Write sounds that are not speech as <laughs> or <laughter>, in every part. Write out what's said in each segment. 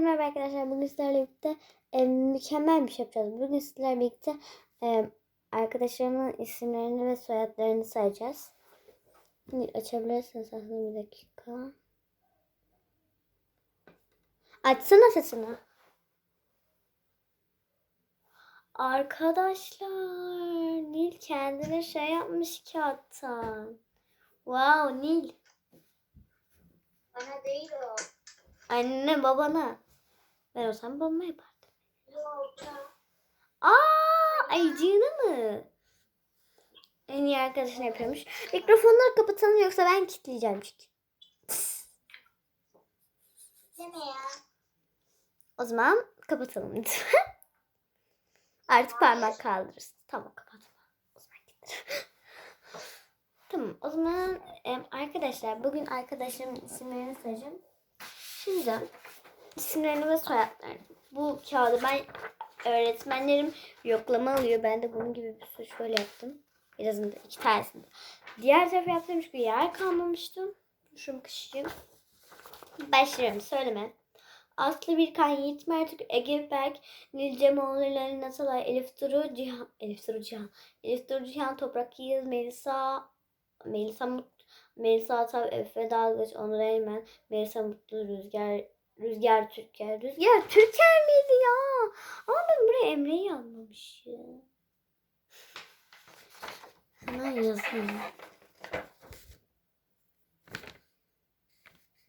Merhaba arkadaşlar. Bugün sizlerle birlikte e, mükemmel bir şey yapacağız. Bugün sizlerle birlikte e, arkadaşlarımın isimlerini ve soyadlarını sayacağız. Şimdi açabilirsiniz aslında bir dakika. Açsana sesini. Arkadaşlar Nil kendine şey yapmış kağıttan. Wow Nil. Bana değil o. Anne babana. Ben olsam babama yapardım. Aa, ayıcığını mı? En iyi arkadaşını yapıyormuş. Mikrofonları kapatalım yoksa ben kilitleyeceğim çünkü. Deme ya. O zaman kapatalım lütfen. Artık parmak kaldırırız. Tamam kapatma. O zaman tamam o zaman arkadaşlar bugün arkadaşlarımın isimlerini sayacağım. Şimdi isimlerini ve soyadlarını. Bu kağıdı ben öğretmenlerim yoklama alıyor. Ben de bunun gibi bir sürü şöyle yaptım. Birazında iki tanesinde. Diğer tarafa yaptığım çünkü yer kalmamıştı. Şunu kışayım. Başlıyorum söyleme. Aslı Birkan, Yiğit Mertük, Ege Berk, Nil Cemoğlu, Lali Natalay, Elif Duru, Cihan, Elif Duru Cihan, Elif Duru Cihan, Toprak Yiğiz, Melisa, Melisa Mut, Melisa Atav, Efe Dalgıç, Onur Eymen, Melisa Mutlu, Rüzgar, Rüzgar Türker, Rüzgar Türker miydi ya? Ama ben buraya Emre'yi yazmamışım. Hemen yazayım.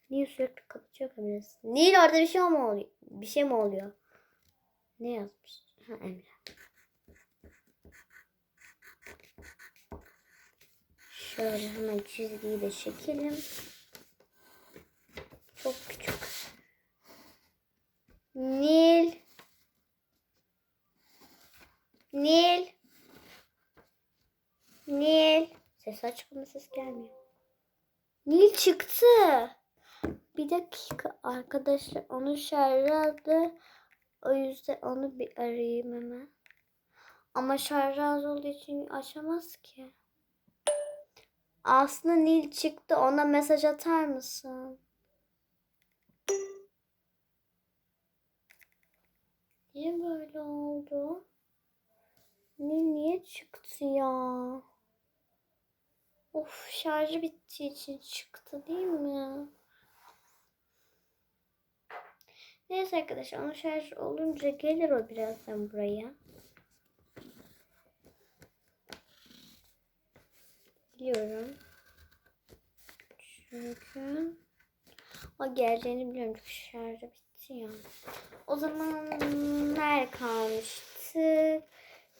Niye sürekli kapatıyor kamerası? Nil orada bir şey mi oluyor? Bir şey mi oluyor? Ne yazmış? Ha Emre. Şöyle hemen çizgiyi de çekelim. Çok küçük. Nil. Nil. Nil. Ses açık ama ses gelmiyor. Nil çıktı. Bir dakika arkadaşlar onun şarjı aldı. O yüzden onu bir arayayım hemen. Ama şarjı az olduğu için açamaz ki. Aslında Nil çıktı. Ona mesaj atar mısın? Niye böyle oldu? Nil niye çıktı ya? Of şarjı bittiği için çıktı değil mi? Neyse arkadaşlar onun şarj olunca gelir o birazdan buraya. Biliyorum. Çünkü o geleceğini biliyorum çünkü şarjı bitti ya. O zaman nerede kalmıştık?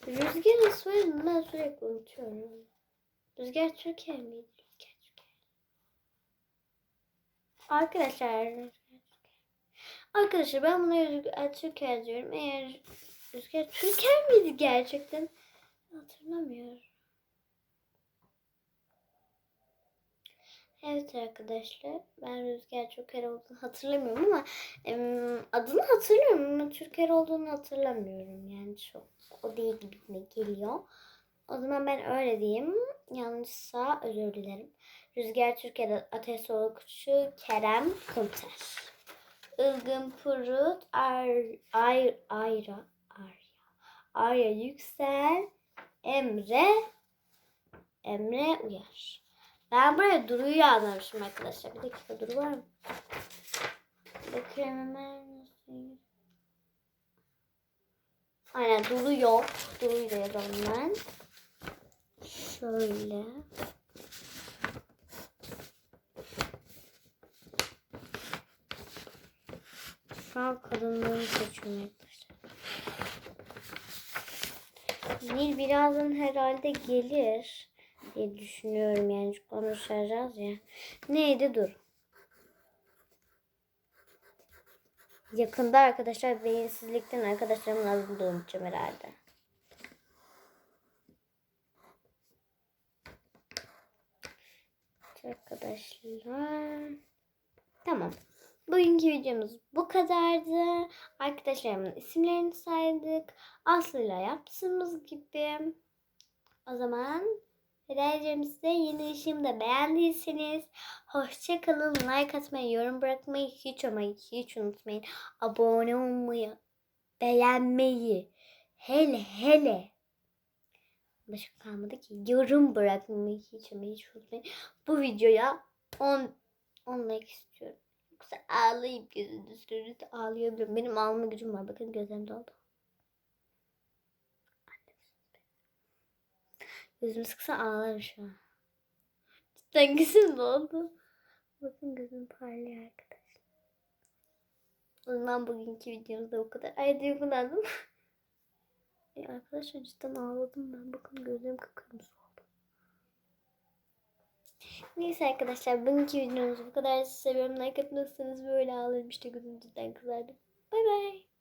Rüzgarın soyadını ben sürekli unutuyorum. Rüzgar Türkiye miydi? Rüzgar Türkiye. Arkadaşlar Rüzgar. Arkadaşlar ben buna Rüzgar Türkiye diyorum. Eğer Rüzgar Türkiye miydi gerçekten? Hatırlamıyorum. Evet arkadaşlar ben Rüzgar Türker olduğunu hatırlamıyorum ama adını hatırlıyorum ama Türker olduğunu hatırlamıyorum. Yani çok o değil gibime geliyor. O zaman ben öyle diyeyim. Yanlışsa özür dilerim. Rüzgar Türkiye'de Ateş Solukçu Kerem Kumter. Ilgın Purut Ar, Ay, Ayra Arya. Arya Yüksel Emre Emre Uyar. Ben buraya Duru'yu yazmamışım arkadaşlar. Bir dakika Duru var mı? Bakıyorum hemen. Aynen Duru yok. Duru'yu da yazalım ben. Şöyle. Şu an kadınları seçiyorum arkadaşlar. Nil birazdan herhalde gelir diye düşünüyorum yani konuşacağız ya. Neydi dur. Yakında arkadaşlar beyinsizlikten arkadaşlarımın adını da unutacağım herhalde. Arkadaşlar. Tamam. Bugünkü videomuz bu kadardı. Arkadaşlarımın isimlerini saydık. Aslı'yla yaptığımız gibi. O zaman Size. Yeni işimi de beğendiyseniz hoşça kalın. Like atmayı, yorum bırakmayı hiç ama hiç unutmayın. Abone olmayı, beğenmeyi, hele hele Başka kalmadı ki. Yorum bırakmayı hiç ama hiç unutmayın. Bu videoya 10 10 like istiyorum. Yoksa ağlayıp gözünü sürürüz ağlayabilirim. Benim ağlama gücüm var. Bakın gözlerim doldu. Gözümü sıksa ağlarım şu an. Cidden gözüm doldu. Bakın gözüm parlıyor arkadaşlar. O zaman bugünkü videomuzda bu kadar. Ay duygulandım. E <laughs> arkadaşlar cidden ağladım ben. Bakın gözlerim kıpkırmızı oldu. Neyse arkadaşlar bugünkü videomuz bu kadar. Sizi seviyorum. Like atmazsanız böyle ağlarım işte gözüm cidden kızardı. Bay bay.